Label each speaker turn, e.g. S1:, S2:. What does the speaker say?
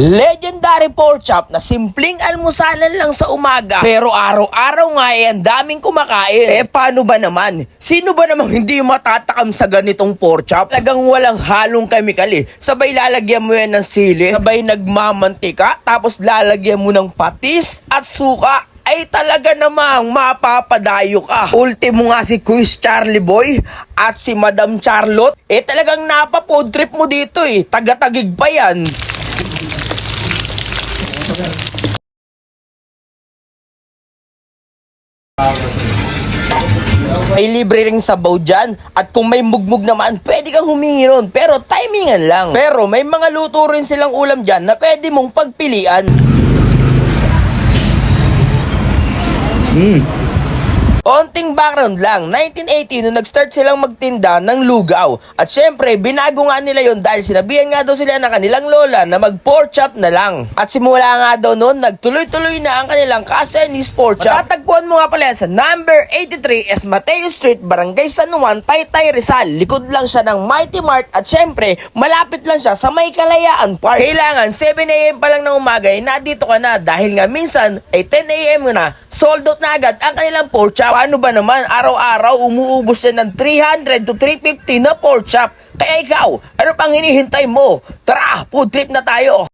S1: Legendary pork chop na simpleng almusalan lang sa umaga. Pero araw-araw nga eh, ang daming kumakain. Eh paano ba naman? Sino ba namang hindi matatakam sa ganitong pork chop? Talagang walang halong chemical eh. Sabay lalagyan mo yan ng sili, sabay nagmamantika, tapos lalagyan mo ng patis at suka ay talaga namang mapapadayo ka. Ultimo nga si Quiz Charlie Boy at si Madam Charlotte, eh talagang napapod trip mo dito eh. Taga-tagig pa yan. May libre ring sabaw dyan. At kung may mugmug naman, pwede kang humingi ron. Pero timingan lang. Pero may mga luto rin silang ulam dyan na pwede mong pagpilian. Onting background lang, 1980 nung nag-start silang magtinda ng lugaw. At syempre, binago nga nila yon dahil sinabihan nga daw sila ng kanilang lola na mag pork chop na lang. At simula nga daw noon, nagtuloy-tuloy na ang kanilang Casenis pork chop. Matatagpuan mo nga pala sa number 83 S Mateo Street, Barangay San Juan, Taytay, Rizal. Likod lang siya ng Mighty Mart at syempre, malapit lang siya sa May Kalayaan Park. Kailangan 7am pa lang ng umaga ay nandito ka na dahil nga minsan ay 10am na sold out na agad ang kanilang pork chop. Paano ba naman araw-araw umuubos yan ng 300 to 350 na pork chop? Kaya ikaw, ano pang hinihintay mo? Tara, food trip na tayo!